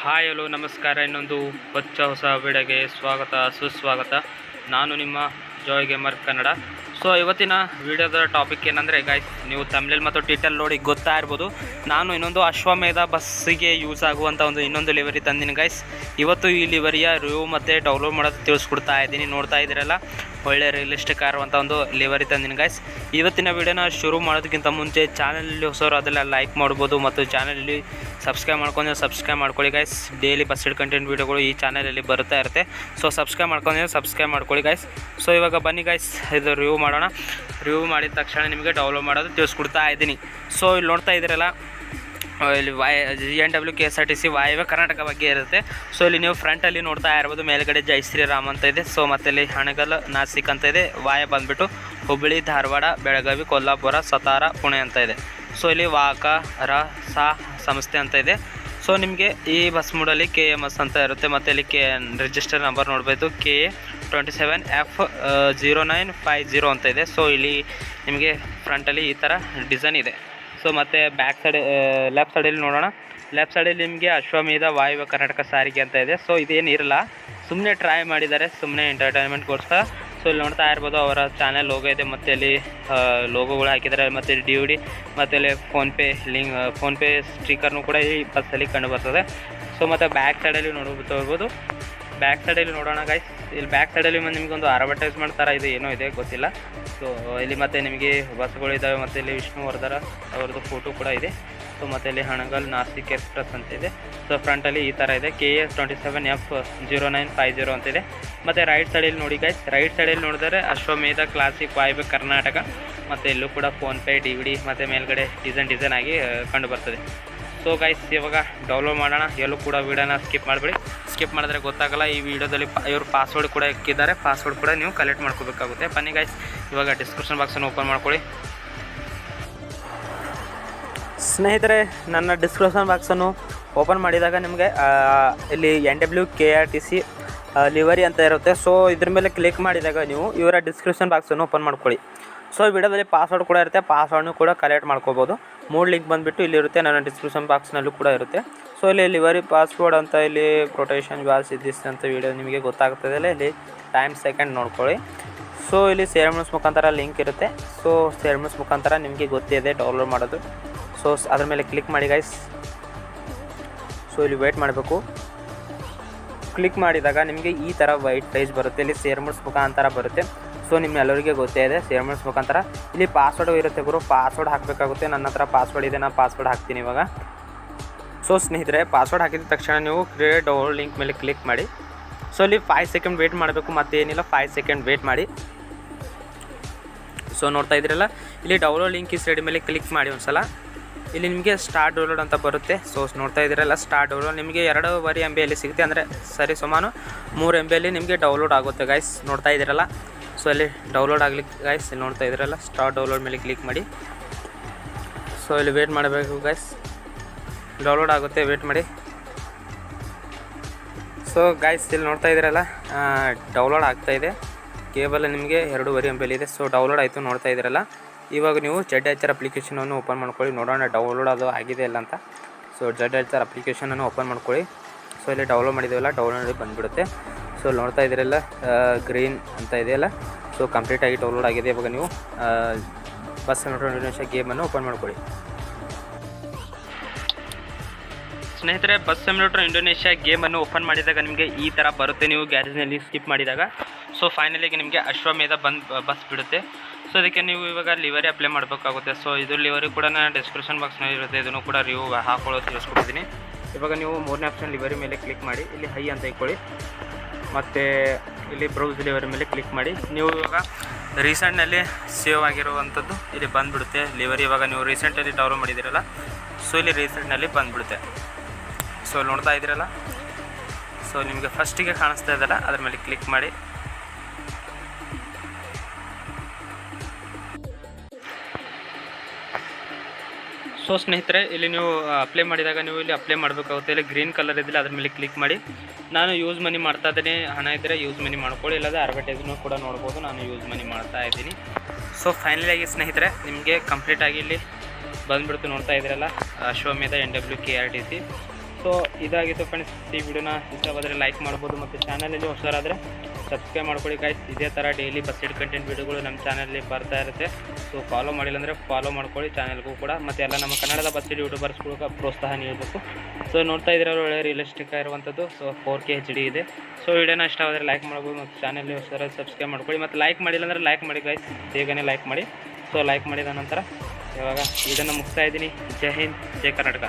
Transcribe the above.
Hi hello ನಮಸ್ಕಾರ. ಇನ್ನೊಂದು ಹೊಚ್ಚ ಹೊಸ ವಿಡಿಯೋಗೆ ಸ್ವಾಗತ, ಸುಸ್ವಾಗತ. ನಾನು ನಿಮ್ಮ ಜಾಯ್ ಗೇಮರ್ ಕನ್ನಡ ಸೊ ಇವತ್ತಿನ ವಿಡಿಯೋದ ಟಾಪಿಕ್ ಏನಂದರೆ ಗಾಯ್ಸ್ ನೀವು ತಮಿಳಲ್ಲಿ ಮತ್ತು ಟೀಟಲ್ ನೋಡಿ ಗೊತ್ತಾ ಇರ್ಬೋದು. ನಾನು ಇನ್ನೊಂದು ಅಶ್ವಮೇಧ ಬಸ್ಸಿಗೆ ಯೂಸ್ ಆಗುವಂಥ ಒಂದು ಇನ್ನೊಂದು ಲಿವರಿ ತಂದಿನಿ ಗಾಯ್ಸ್ ಇವತ್ತು ಈ ಲಿವರಿಯ ರಿವ್ಯೂ ಮತ್ತು ಡೌನ್ಲೋಡ್ ಮಾಡೋದು ತಿಳಿಸ್ಕೊಡ್ತಾ ಇದ್ದೀನಿ. ನೋಡ್ತಾ ಇದ್ದೀರಲ್ಲ? ಒಳ್ಳೆ ರಿಯಲಿಸ್ಟಿಕ್ ಆಗಿರುವಂಥ ಒಂದು ಲಿವರಿ ತಂದಿನಿ ಗಾಯ್ಸ್ ಇವತ್ತಿನ ವಿಡಿಯೋನ ಶುರು ಮಾಡೋದಕ್ಕಿಂತ ಮುಂಚೆ ಚಾನಲಲ್ಲಿ ಹೊಸವರು ಅದೆಲ್ಲ ಲೈಕ್ ಮಾಡ್ಬೋದು ಮತ್ತು ಚಾನಲಲ್ಲಿ ಸಬ್ಸ್ಕ್ರೈಬ್ ಮಾಡ್ಕೊಂಡು ಸಬ್ಸ್ಕ್ರೈಬ್ ಮಾಡ್ಕೊಳ್ಳಿ ಗೈಸ್ ಡೈಲಿ ಬಸ್ಸಿಡ್ ಕಂಟೆಂಟ್ ವೀಡಿಯೋಗಳು ಈ ಚಾನಲಲ್ಲಿ ಬರ್ತಾ ಇರುತ್ತೆ. ಸೊ ಸಬ್ಸ್ಕ್ರೈಬ್ ಮಾಡ್ಕೊಂಡು ಸಬ್ಸ್ಕ್ರೈಬ್ ಮಾಡ್ಕೊಳ್ಳಿ ಗಾಯ್ಸ್ ಸೊ ಇವಾಗ ಬನ್ನಿ ಗೈಸ್ ಇದು ರಿವ್ಯೂ ಮಾಡೋಣ. ರಿವ್ಯೂ ಮಾಡಿದ ತಕ್ಷಣ ನಿಮಗೆ ಡೌನ್ಲೋಡ್ ಮಾಡೋದು ತಿಳಿಸ್ಕೊಡ್ತಾ ಇದ್ದೀನಿ. ಸೊ ಇಲ್ಲಿ ನೋಡ್ತಾ ಇದ್ದೀರಲ್ಲ ಇಲ್ಲಿ Y G N W K S R T C ವಾಯವ್ಯ ಕರ್ನಾಟಕ ಬಗ್ಗೆ ಇರುತ್ತೆ. ಸೊ ಇಲ್ಲಿ ನೀವು ಫ್ರಂಟಲ್ಲಿ ನೋಡ್ತಾ ಇರ್ಬೋದು, ಮೇಲ್ಗಡೆ ಜೈ ಶ್ರೀರಾಮ್ ಅಂತ ಇದೆ. ಸೊ ಮತ್ತೆ ಇಲ್ಲಿ ಹಣಗಲ್, ನಾಸಿಕ್ ಅಂತ ಇದೆ. ವಾಯ ಬಂದ್ಬಿಟ್ಟು ಹುಬ್ಬಳ್ಳಿ, ಧಾರವಾಡ, ಬೆಳಗಾವಿ, ಕೊಲ್ಲಾಪುರ, ಸತಾರ, ಪುಣೆ ಅಂತ ಇದೆ. ಸೊ ಇಲ್ಲಿ ವಾಕ, ರ, ಸಾ, ಸಂಸ್ಥೆ ಅಂತ ಇದೆ. ಸೊ ನಿಮಗೆ ಈ ಬಸ್ ಮೂಡಲ್ಲಿ ಕೆ ಎಂ ಎಸ್ ಅಂತ ಇರುತ್ತೆ. ಮತ್ತೆ ಇಲ್ಲಿ ಕೆ ರಿಜಿಸ್ಟರ್ ನಂಬರ್ ನೋಡ್ಬೋದು. K A twenty seven F zero nine five zero ಅಂತ ಇದೆ. ಸೊ ಇಲ್ಲಿ ನಿಮಗೆ ಫ್ರಂಟಲ್ಲಿ ಈ ಥರ ಡಿಸೈನ್ ಇದೆ. ಸೊ ಮತ್ತು ಬ್ಯಾಕ್ ಸೈಡ್ ಲೆಫ್ಟ್ ಸೈಡಲ್ಲಿ ನೋಡೋಣ. ಲೆಫ್ಟ್ ಸೈಡಲ್ಲಿ ನಿಮಗೆ ಅಶ್ವಮೇಧ, ವಾಯುವ್ಯ, ಕರ್ನಾಟಕ ಸಾರಿಗೆ ಅಂತ ಇದೆ. ಸೊ ಇದೇನು ಇರಲ್ಲ. ಸುಮ್ಮನೆ ಟ್ರೈ ಮಾಡಿದ್ದಾರೆ ಸುಮ್ಮನೆ ಎಂಟರ್ಟೈನ್ಮೆಂಟ್ಗೋಸ್ಕರ ಸೊ ಇಲ್ಲಿ ನೋಡ್ತಾ ಇರ್ಬೋದು ಅವರ ಚಾನೆಲ್ ಲೋಗೋ ಇದೆ. ಮತ್ತು ಇಲ್ಲಿ ಲೋಗೋಗಳು ಹಾಕಿದ್ದಾರೆ. ಮತ್ತು ಡಿ ಡಿ ಮತ್ತು ಇಲ್ಲಿ ಫೋನ್ಪೇ ಲಿಂಕ್ ಫೋನ್ಪೇ ಸ್ಟಿಕರ್ನು ಕೂಡ ಈ ಬಸ್ಸಲ್ಲಿ ಕಂಡು ಬರ್ತದೆ. ಸೊ ಮತ್ತು ಬ್ಯಾಕ್ ಸೈಡಲ್ಲಿ ನೋಡ್ಬೋದು ಬ್ಯಾಕ್ ಸೈಡಲ್ಲಿ ನೋಡೋಣ ಗೈಸ್ ಇಲ್ಲಿ ಬ್ಯಾಕ್ ಸೈಡಲ್ಲಿ ನಿಮಗೆ ಒಂದು ಅಡ್ವರ್ಟೈಸ್ಮೆಂಟ್ ಥರ ಇದು ಏನೋ ಇದೆ, ಗೊತ್ತಿಲ್ಲ. ಸೊ ಇಲ್ಲಿ ಮತ್ತೆ ನಿಮಗೆ ಬಸ್ಗಳು ಇದ್ದಾವೆ ಮತ್ತು ಇಲ್ಲಿ ವಿಷ್ಣುವರ್ಧನ ಅವ್ರದ್ದು ಫೋಟೋ ಕೂಡ ಇದೆ. ಸೊ ಮತ್ತು ಇಲ್ಲಿ ಹಣಗಲ್ ನಾಸಿಕ್ ಎಕ್ಸ್ಪ್ರೆಸ್ ಅಂತ ಇದೆ. ಸೊ ಫ್ರಂಟಲ್ಲಿ ಈ ಥರ ಇದೆ. K S twenty seven F zero nine five zero ಅಂತ ಇದೆ. ಮತ್ತು ರೈಟ್ ಸೈಡಲ್ಲಿ ನೋಡಿ ಗೈಸ್ ರೈಟ್ ಸೈಡಲ್ಲಿ ನೋಡಿದರೆ ಅಶ್ವಮೇಧ ಕ್ಲಾಸಿಕ್ ವಾಯ್ಬ್ ಕರ್ನಾಟಕ. ಮತ್ತು ಇಲ್ಲೂ ಕೂಡ ಫೋನ್ಪೇ ಡಿ ವಿ ಡಿ ಮತ್ತು ಮೇಲ್ಗಡೆ ಡಿಸೈನ್ ಡಿಸೈನ್ ಆಗಿ ಕಂಡು ಬರ್ತದೆ. ಸೊ ಗೈಸ್ ಇವಾಗ ಡೌನ್ಲೋಡ್ ಮಾಡೋಣ. ಎಲ್ಲೂ ಕೂಡ ವೀಡಿಯೋನ ಸ್ಕಿಪ್ ಮಾಡಬೇಡಿ. ಸ್ಕಿಪ್ ಮಾಡಿದ್ರೆ ಗೊತ್ತಾಗಲ್ಲ, ಈ ವಿಡಿಯೋದಲ್ಲಿ ಇವರು ಪಾಸ್ವರ್ಡ್ ಕೂಡ ಇಕ್ಕಿದ್ದಾರೆ. ಪಾಸ್ವರ್ಡ್ ಕೂಡ ನೀವು ಕಲೆಕ್ಟ್ ಮಾಡ್ಕೋಬೇಕಾಗುತ್ತೆ. ಬನ್ನಿ ಗೈಸ್ ಇವಾಗ ಡಿಸ್ಕ್ರಿಪ್ಷನ್ ಬಾಕ್ಸನ್ನು ಓಪನ್ ಮಾಡ್ಕೊಳ್ಳಿ. ಸ್ನೇಹಿತರೆ, ನನ್ನ ಡಿಸ್ಕ್ರಿಪ್ಷನ್ ಬಾಕ್ಸನ್ನು ಓಪನ್ ಮಾಡಿದಾಗ ನಿಮಗೆ ಇಲ್ಲಿ N W K R T C livery ಅಂತ ಇರುತ್ತೆ. ಸೊ ಇದ್ರ ಮೇಲೆ ಕ್ಲಿಕ್ ಮಾಡಿದಾಗ ನೀವು ಇವರ ಡಿಸ್ಕ್ರಿಪ್ಷನ್ ಬಾಕ್ಸನ್ನು ಓಪನ್ ಮಾಡ್ಕೊಳ್ಳಿ. ಸೊ ವಿಡಿಯೋದಲ್ಲಿ ಪಾಸ್ವರ್ಡ್ ಕೂಡ ಇರುತ್ತೆ. ಪಾಸ್ವರ್ಡ್ನು ಕೂಡ ಕಲೆಕ್ಟ್ ಮಾಡ್ಕೋಬೋದು. ಮೂರು ಲಿಂಕ್ ಬಂದುಬಿಟ್ಟು ಇಲ್ಲಿರುತ್ತೆ ನನ್ನ ಡಿಸ್ಕ್ರಿಪ್ಷನ್ ಬಾಕ್ಸ್ನಲ್ಲೂ ಕೂಡ ಇರುತ್ತೆ. ಸೊ ಇಲ್ಲಿ ಲಿವರಿ ಪಾಸ್ವರ್ಡ್ ಅಂತ ಇಲ್ಲಿ ಪ್ರೊಟೆಕ್ಷನ್ ವಾಲ್ಸ್ ಇದಿಸ್ ಅಂತ ವಿಡಿಯೋ ನಿಮಗೆ ಗೊತ್ತಾಗ್ತದೆ ಇಲ್ಲಿ ಟೈಮ್ ಸೆಕೆಂಡ್ ನೋಡ್ಕೊಳ್ಳಿ. ಸೊ ಇಲ್ಲಿ ಸೇರ್ಮನ್ಸ್ ಮುಖಾಂತರ ಲಿಂಕ್ ಇರುತ್ತೆ. ಸೊ ಸೇರ್ಮನ್ಸ್ ಮುಖಾಂತರ ನಿಮಗೆ ಗೊತ್ತಿದೆ ಡೌನ್ಲೋಡ್ ಮಾಡೋದು. ಸೊ ಅದ್ರ ಮೇಲೆ ಕ್ಲಿಕ್ ಮಾಡಿ ಗೈಸ್ ಸೊ ಇಲ್ಲಿ ವೇಟ್ ಮಾಡಬೇಕು. ಕ್ಲಿಕ್ ಮಾಡಿದಾಗ ನಿಮಗೆ ಈ ಥರ ವೈಟ್ ಪೇಜ್ ಬರುತ್ತೆ. ಇಲ್ಲಿ ಸೇರ್ಮನ್ಸ್ ಮುಖಾಂತರ ಬರುತ್ತೆ. ಸೊ ನಿಮ್ಮೆಲ್ಲರಿಗೆ ಗೊತ್ತೇ ಇದೆ ಸೇವ್ ಮಾಡಿಸ್ಬೇಕಂತಾರೆ ಇಲ್ಲಿ ಪಾಸ್ವರ್ಡ್ ಇರುತ್ತೆ ಗುರು ಪಾಸ್ವರ್ಡ್ ಹಾಕಬೇಕಾಗುತ್ತೆ. ನನ್ನ ಹತ್ರ ಪಾಸ್ವರ್ಡ್ ಇದೆ, ನಾನು ಪಾಸ್ವರ್ಡ್ ಹಾಕ್ತೀನಿ ಇವಾಗ. ಸೊ ಸ್ನೇಹಿತರೆ ಪಾಸ್ವರ್ಡ್ ಹಾಕಿದ ತಕ್ಷಣ ನೀವು ಕ್ರಿಯೇಟ್ ಡೌನ್ಲೋಡ್ ಲಿಂಕ್ ಮೇಲೆ ಕ್ಲಿಕ್ ಮಾಡಿ. ಸೊ ಇಲ್ಲಿ ಫೈವ್ ಸೆಕೆಂಡ್ ವೇಟ್ ಮಾಡಬೇಕು, ಮತ್ತೇನಿಲ್ಲ ಫೈವ್ ಸೆಕೆಂಡ್ ವೇಟ್ ಮಾಡಿ. ಸೊ ನೋಡ್ತಾ ಇದ್ದೀರಲ್ಲ, ಇಲ್ಲಿ ಡೌನ್ಲೋಡ್ ಲಿಂಕ್ ಈ ಸೈಡ್ ಮೇಲೆ ಕ್ಲಿಕ್ ಮಾಡಿ ಒಂದ್ಸಲ. ಇಲ್ಲಿ ನಿಮಗೆ ಸ್ಟಾರ್ಟ್ ಡೌನ್ಲೋಡ್ ಅಂತ ಬರುತ್ತೆ. ಸೊ ನೋಡ್ತಾ ಇದ್ದೀರಲ್ಲ ಸ್ಟಾರ್ಟ್ ಡೌನ್ಲೋಡ್ ನಿಮಗೆ ಎರಡೂವರೆ ಎಂ ಬಿಯಲ್ಲಿ ಸಿಗುತ್ತೆ. ಅಂದರೆ, ಸರಿ ಸುಮಾರು ಮೂರು ಎಂ ಬಿಯಲ್ಲಿ ನಿಮಗೆ ಡೌನ್ಲೋಡ್ ಆಗುತ್ತೆ ಗೈಸ್ ನೋಡ್ತಾ ಇದ್ದೀರಲ್ಲ. ಸೊ ಅಲ್ಲಿ ಡೌನ್ಲೋಡ್ ಆಗ್ಲಿಕ್ಕೆ ಗೈಸ್ ನೋಡ್ತಾ ಇದ್ರಲ್ಲ ಸ್ಟಾರ್ಟ್ ಡೌನ್ಲೋಡ್ ಮೇಲೆ ಕ್ಲಿಕ್ ಮಾಡಿ. ಸೊ ಇಲ್ಲಿ ವೇಟ್ ಮಾಡಬೇಕು ಗೈಸ್ ಡೌನ್ಲೋಡ್ ಆಗುತ್ತೆ ವೇಟ್ ಮಾಡಿ. ಸೊ ಗಾಯ್ಸ್ ಇಲ್ಲಿ ನೋಡ್ತಾ ಇದ್ದೀರಲ್ಲ ಡೌನ್ಲೋಡ್ ಆಗ್ತಾ ಇದೆ. ಕೇಬಲ್ ನಿಮಗೆ ಎರಡೂವರೆ ಎಂ ಇದೆ. ಸೊ ಡೌನ್ಲೋಡ್ ಆಯಿತು, ನೋಡ್ತಾ ಇದ್ದೀರಲ್ಲ ಇವಾಗ ನೀವು ಜಡ್ ಎಚ್ ಆರ್ ಅಪ್ಲಿಕೇಶನನ್ನು ಓಪನ್ ಮಾಡ್ಕೊಳ್ಳಿ. ನೋಡೋಣ ಡೌನ್ಲೋಡ್ ಅದು ಆಗಿದೆ ಇಲ್ಲ ಅಂತ. ಸೊ ಜಡ್ ಎಚ್ ಆರ್ ಅಪ್ಲಿಕೇಶನನ್ನು ಓಪನ್ ಮಾಡ್ಕೊಳ್ಳಿ. ಸೊ ಇಲ್ಲಿ ಡೌನ್ಲೋಡ್ ಮಾಡಿದ್ದೀವಲ್ಲ ಡೌನ್ಲೋಡ್ ಬಂದುಬಿಡುತ್ತೆ. ಸೊ ನೋಡ್ತಾ ಇದ್ದೀರಲ್ಲ ಗ್ರೀನ್ ಅಂತ ಇದೆಯಲ್ಲ? ಸೊ ಕಂಪ್ಲೀಟಾಗಿ ಡೌನ್ಲೋಡ್ ಆಗಿದೆ ಇವಾಗ ನೀವು. ಬಸ್ ಇಂಡೋನೇಷ್ಯಾ ಗೇಮನ್ನು ಓಪನ್ ಮಾಡ್ಕೊಳ್ಳಿ. ಸ್ನೇಹಿತರೆ, ಬಸ್ ಸಿಮ್ಯುಲೇಟರ್ ಇಂಡೋನೇಷ್ಯಾ ಗೇಮನ್ನು ಓಪನ್ ಮಾಡಿದಾಗ ನಿಮಗೆ ಈ ಥರ ಬರುತ್ತೆ. ನೀವು ಗ್ಯಾರೇಜ್ನಲ್ಲಿ ಸ್ಕಿಪ್ ಮಾಡಿದಾಗ. ಸೊ ಫೈನಲಿಗೆ ನಿಮಗೆ ಅಶ್ವಮೇಧ ಬಂದು ಬಸ್ ಬಿಡುತ್ತೆ. ಸೊ ಅದಕ್ಕೆ ನೀವು ಇವಾಗ ಲಿವರಿ ಅಪ್ಲೈ ಮಾಡಬೇಕಾಗುತ್ತೆ. ಸೊ ಇದು ಲಿವರಿ ಕೂಡ ನಾನು ಡಿಸ್ಕ್ರಿಪ್ಷನ್ ಬಾಕ್ಸ್ನಲ್ಲಿ ಇರುತ್ತೆ. ಇದನ್ನು ಕೂಡ ರಿವ್ಯೂ ಹಾಕೊಳ್ಳೋದು ತಿಳಿಸ್ಕೊಡ್ತೀನಿ ಇವಾಗ ನೀವು ಮೂರನೇ ಆಪ್ಷನ್ ಲಿವರಿ ಮೇಲೆ ಕ್ಲಿಕ್ ಮಾಡಿ. ಇಲ್ಲಿ ಹೈ ಅಂತ ಇಟ್ಕೊಳ್ಳಿ. ಮತ್ತು ಇಲ್ಲಿ ಬ್ರೌಸ್ ಲಿವರಿ ಮೇಲೆ ಕ್ಲಿಕ್ ಮಾಡಿ. ನೀವು ಇವಾಗ ರೀಸೆಂಟ್ನಲ್ಲಿ ಸೇವ್ ಆಗಿರುವಂಥದ್ದು ಇಲ್ಲಿ ಬಂದುಬಿಡುತ್ತೆ. ಲಿವರಿ ಇವಾಗ ನೀವು ರೀಸೆಂಟಲ್ಲಿ ಡೌನ್ಲೋಡ್ ಮಾಡಿದ್ದೀರಲ್ಲ ಸೊ ಇಲ್ಲಿ ರೀಸೆಂಟ್ನಲ್ಲಿ ಬಂದುಬಿಡುತ್ತೆ. ಸೊ ನೋಡ್ತಾ ಇದ್ದೀರಲ್ಲ? ಸೊ ನಿಮಗೆ ಫಸ್ಟಿಗೆ ಕಾಣಿಸ್ತಾ ಇದೆಯಲ್ಲ, ಅದ್ರ ಮೇಲೆ ಕ್ಲಿಕ್ ಮಾಡಿ. ಸೊ ಸ್ನೇಹಿತರೆ, ಇಲ್ಲಿ ನೀವು ಅಪ್ಲೈ ಮಾಡಿದಾಗ ನೀವು ಇಲ್ಲಿ ಅಪ್ಲೈ ಮಾಡಬೇಕಾಗುತ್ತೆ. ಇಲ್ಲಿ ಗ್ರೀನ್ ಕಲರ್ ಇದ್ದಿಲ್ಲ, ಅದ್ರ ಮೇಲೆ ಕ್ಲಿಕ್ ಮಾಡಿ. ನಾನು ಯೂಸ್ ಮನಿ ಮಾಡ್ತಾ ಇದ್ದೀನಿ. ಹಣ ಇದ್ದರೆ ಯೂಸ್ ಮನಿ ಮಾಡ್ಕೊಳ್ಳಿ. ಇಲ್ಲದೆ ಅಡ್ವರ್ಟೈಸ್ನು ಕೂಡ ನೋಡ್ಬೋದು. ನಾನು ಯೂಸ್ ಮನಿ ಮಾಡ್ತಾ ಇದ್ದೀನಿ. ಸೊ ಫೈನಲಿ ಆಗಿ ಸ್ನೇಹಿತರೆ, ನಿಮಗೆ ಕಂಪ್ಲೀಟಾಗಿ ಇಲ್ಲಿ ಬಂದ್ಬಿಡ್ತು ನೋಡ್ತಾ ಇದ್ದೀರಲ್ಲ Ashwamedha N W K R T C so ಇದಾಗಿತ್ತು ಫ್ರೆಂಡ್ಸ್ ಈ ವಿಡಿಯೋನ ಇಷ್ಟವಾದರೆ ಲೈಕ್ ಮಾಡ್ಬೋದು. ಮತ್ತು ಚಾನಲಲ್ಲಿ ಹೊಸರಾದರೆ ಸಬ್ಸ್ಕ್ರೈಬ್ ಮಾಡ್ಕೊಳ್ಳಿ ಗಾಯ್ಸ್ ಇದೇ ಥರ ಡೈಲಿ ಬಸ್ಸಿಡ್ ಕಂಟೆಂಟ್ ವೀಡಿಯೋಗಳು ನಮ್ಮ ಚಾನಲಲ್ಲಿ ಬರ್ತಾ ಇರುತ್ತೆ. ಸೊ ಫಾಲೋ ಮಾಡಿಲ್ಲ ಅಂದರೆ ಫಾಲೋ ಮಾಡ್ಕೊಳ್ಳಿ ಚಾನಲ್ಗೂ ಕೂಡ. ಮತ್ತು ಎಲ್ಲ ನಮ್ಮ ಕನ್ನಡದ ಬಸ್ಸಿಡ್ ಯೂಟ್ಯೂಬರ್ಸ್ಗಳಿಗೆ ಪ್ರೋತ್ಸಾಹ ನೀಡಬೇಕು. ಸೊ ನೋಡ್ತಾ ಇದ್ರೆ ಒಳ್ಳೆ ರಿಯಲಿಸ್ಟಿಕ್ ಆಗಿರುವಂಥದ್ದು. So four K H D ಇದೆ. ಸೊ ವಿಡಿಯೋನ ಆದರೆ ಲೈಕ್ ಮಾಡ್ಬೋದು ಮತ್ತು ಚಾನಲ್ ಸಬ್ಸ್ಕ್ರೈಬ್ ಮಾಡ್ಕೊಳ್ಳಿ. ಮತ್ತು ಲೈಕ್ ಮಾಡಿಲ್ಲ ಅಂದರೆ ಲೈಕ್ ಮಾಡಿ ಗಾಯ್ಸ್ ಬೇಗನೆ ಲೈಕ್ ಮಾಡಿ. ಸೊ ಲೈಕ್ ಮಾಡಿದ ನಂತರ ಇವಾಗ ಇದನ್ನು ಮುಗಿಸ್ತಾ ಇದ್ದೀನಿ. ಜೈ ಹಿಂದ್, ಜೈ ಕರ್ನಾಟಕ.